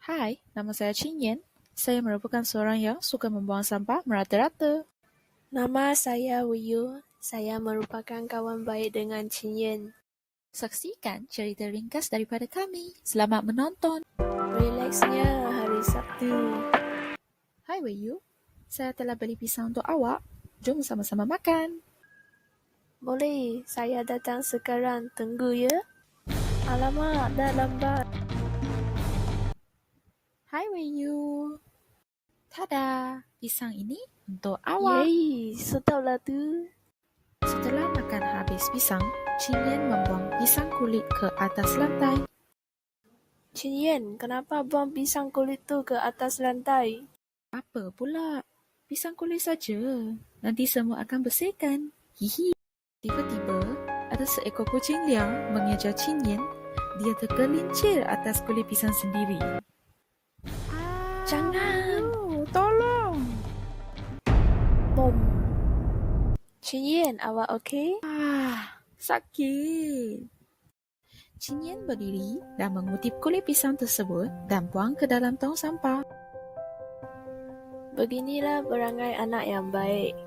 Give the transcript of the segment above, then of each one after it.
Hai, nama saya Chin Yen. Saya merupakan seorang yang suka membuang sampah merata-rata. Nama saya Wiyu. Saya merupakan kawan baik dengan Chin Yen. Saksikan cerita ringkas daripada kami. Selamat menonton. Rileksnya hari Sabtu. Hai Wei saya telah beli pisang untuk awak. Jom sama-sama makan. Boleh, saya datang sekarang. Tunggu ya. Alamak, dah lambat. Hai Wei Tada, pisang ini untuk awak. Yeay, sedaplah tu. Setelah makan habis pisang, Chin Yen membuang pisang kulit ke atas lantai. Chin Yen, kenapa buang pisang kulit tu ke atas lantai? Apa pula? Pisang kulit saja. Nanti semua akan bersihkan. Hihi. Tiba-tiba, ada seekor kucing liar mengejar Chin Yen. Dia tergelincir atas kulit pisang sendiri. Jangan. Oh, tolong. Bom. Chin Yen, awak okey? Ah, sakit. Chin Yen berdiri dan mengutip kulit pisang tersebut dan buang ke dalam tong sampah. Beginilah berangai anak yang baik.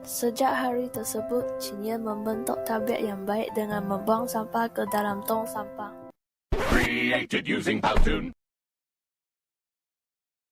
Sejak hari tersebut, Chin Yen membentuk tabiat yang baik dengan membuang sampah ke dalam tong sampah. Created using Powtoon.